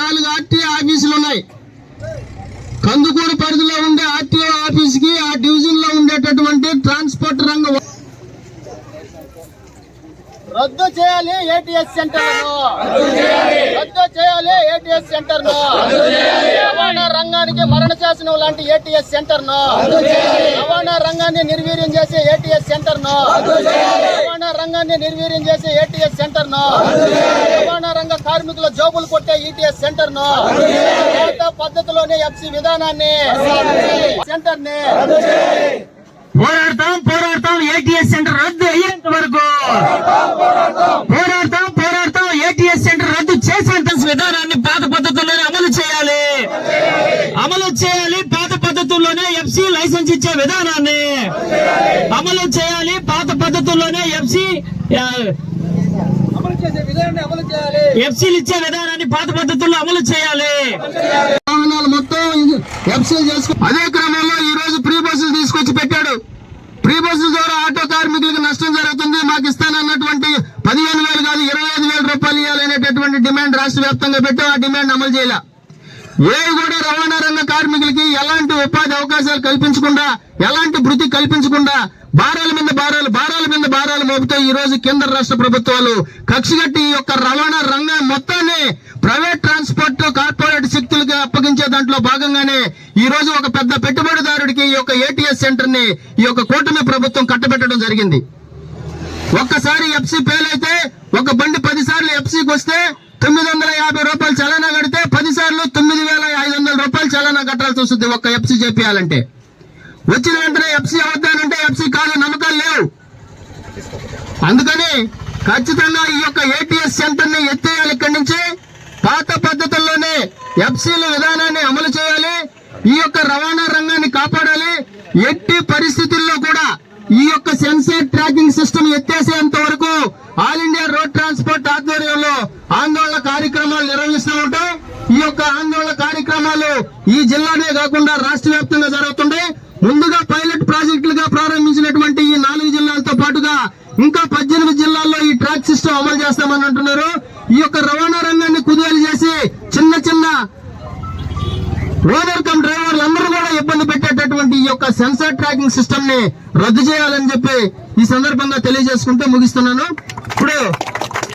నాలుగు ఆర్టీఓ ఆఫీసులు ఉన్నాయి. కందుకూరు పరిధిలో ఉండే ఆర్టీఓ ఆఫీస్కి ఆ డివిజన్లో ఉండేటటువంటి ట్రాన్స్పోర్ట్ రంగం రద్దు చేయాలి ఏటీఎస్ సెంటర్ రద్దు చేయాలి. ఏటీఎస్ సెంటర్ రంగానికి లాంటి ఏటీఎస్ సెంటర్ రవాణా రంగాన్ని నిర్వీర్యం చేసే ఏటీఎస్ సెంటర్ రవాణా రంగాన్ని నిర్వీర్యం చేసే ఏటీఎస్ సెంటర్ రవాణా రంగ కార్మికుల జోబులు కొట్టే ఈటీఎస్ సెంటర్ పాత పద్ధతిలోనే ఎఫ్సి విధానాన్ని. సెంటర్ని. పోరాడతాం పోరాడతాం. ఏటీఎస్ సెంటర్ రద్దు అయ్యేంత వరకు. ఇచ్చే విధానాన్ని అమలు చేయాలి. పాత పద్ధతుల్లోనే ఎఫ్సి ఎఫ్సీలు ఇచ్చే విధానాన్ని పాత పద్ధతుల్లో అమలు చేయాలి. వాహనాలు మొత్తం ఎఫ్సీ చేసుకో అదే క్రమంలో ఈ రోజు ప్రీ బస్సులు తీసుకొచ్చి పెట్టాడు. ప్రీ బస్సుల ద్వారా ఆటో కార్మికులకు నష్టం జరుగుతుంది. మాకు ఇస్తానన్నటువంటి పదిహేను వేలు కాదు ఇరవై ఐదు వేల రూపాయలు ఇవ్వాలనేటటువంటి డిమాండ్ రాష్ట్ర వ్యాప్తంగా పెట్టి. ఆ డిమాండ్ అమలు చేయాలి. ఏవి కూడా రవాణా రంగ కార్మికులకి ఎలాంటి ఉపాధి అవకాశాలు కల్పించకుండా ఎలాంటి వృత్తి కల్పించకుండా భారాల మీద భారాలు భారాల మీద భారాలు మోపుతూ ఈ రోజు కేంద్ర రాష్ట్ర ప్రభుత్వాలు కక్షగట్టి ఈ యొక్క రవాణా రంగం మొత్తాన్ని ప్రైవేట్ ట్రాన్స్పోర్ట్ కార్పొరేట్ శక్తులకి అప్పగించే దాంట్లో భాగంగానే ఈ రోజు ఒక పెద్ద పెట్టుబడిదారుడికి ఈ యొక్క ఏటీఎస్ సెంటర్ని ఈ యొక్క కూటమి ప్రభుత్వం కట్టబెట్టడం జరిగింది. ఒక్కసారి ఎఫ్సీ ఫెయిల్ అయితే ఒక బండి పది సార్లు ఎఫ్సీకి వస్తే తొమ్మిది వందల కట్టాల్సి వస్తుంది ఒక్క ఎఫ్సీ చేపియాలంటే. వచ్చిన వెంటనే ఎఫ్సీ అవుతానంటే ఎఫ్సీ కాదు నమ్మకాలు లేవు. అందుకని ఖచ్చితంగా ఈ యొక్క ఏటీఎస్ సెంటర్ని ఎత్తేయాలి ఇక్కడి నుంచి. పాత పద్ధతుల్లోనే ఎఫ్సీల విధానాన్ని అమలు చేయాలి. ఈ యొక్క రవాణా రంగాన్ని కాపాడాలి. ఎట్టి పరిస్థితుల్లో కూడా ఈ యొక్క సెన్సర్ ట్రాకింగ్ సిస్టమ్ ఎత్తేసేంత వరకు ఆల్ ఇండియా రోడ్ ట్రాన్స్పోర్ట్ ఆధ్వర్యంలో ఆందోళన కార్యక్రమాలు నిర్వహిస్తూ ఉంటాం. ఈ యొక్క ఆందోళన కార్యక్రమాలు ఈ జిల్లానే కాకుండా రాష్ట్ర వ్యాప్తంగా జరుగుతుంటాయి ముందుగా పైలట్ ప్రాజెక్టులుగా ప్రారంభించినటువంటి ఈ నాలుగు జిల్లాలతో పాటుగా ఇంకా పద్దెనిమిది జిల్లాల్లో ఈ ట్రాక్ సిస్టమ్ అమలు చేస్తామని అంటున్నారు. ఈ యొక్క రవాణా రంగాన్ని కుదేలు చేసి చిన్న చిన్న ఓనర్ కమ్ డ్రైవర్లు అందరూ కూడా ఇబ్బంది పెట్టేటటువంటి ఈ యొక్క సెన్సార్ ట్రాకింగ్ సిస్టమ్ని రద్దు చేయాలని చెప్పి ఈ సందర్భంగా తెలియజేసుకుంటూ ముగిస్తున్నాను. पुढं.